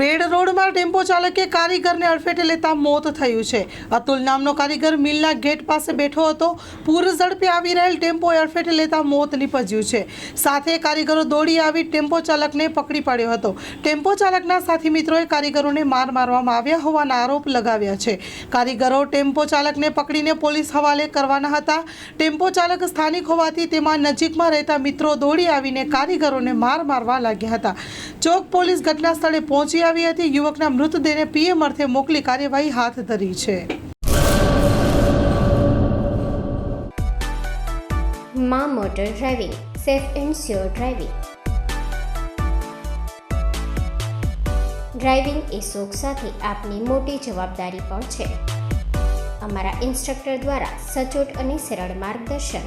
વેડ રોડમાં tempo ચાલકે કારીગરને અડફેટે લેતા મોત થયું છે. અતુલ નામનો કારીગર મિલના ગેટ પાસે બેઠો હતો. પૂર ઝડપે આવી રહેલ ટેમ્પોએ અડફેટે લેતા મોત નીપજ્યું છે. સાથે કારીગરો દોડી આવી ટેમ્પો ચાલકને પકડી પાડ્યો હતો. ટેમ્પો ચાલકના સાથી મિત્રોએ કારીગરોને માર મારવામાં આવ્યા હોવાના આરોપ લગાવ્યા છે. કારીગરો ટેમ્પો ચાલકને પકડીને પોલીસ હવાલે કરવાના હતા. ટેમ્પો ચાલક સ્થાનિક હોવાથી તેમાં નજીકમાં રહેતા મિત્રો દોડી આવીને કારીગરોને માર મારવા લાગ્યા હતા. ચોક પોલીસ ઘટના સ્થળે પહોંચી આવી હતી. યુવકના મૃતદેહને પીએમ અર્થે મોકલી કાર્યવાહી હાથ ધરી છે. મા motor driving, safe and sure driving. Driving એ શોખ સાથે આપની મોટી જવાબદારી પણ છે. અમારા ઇન્સ્ટ્રક્ટર દ્વારા સચોટ અને સરળ માર્ગદર્શન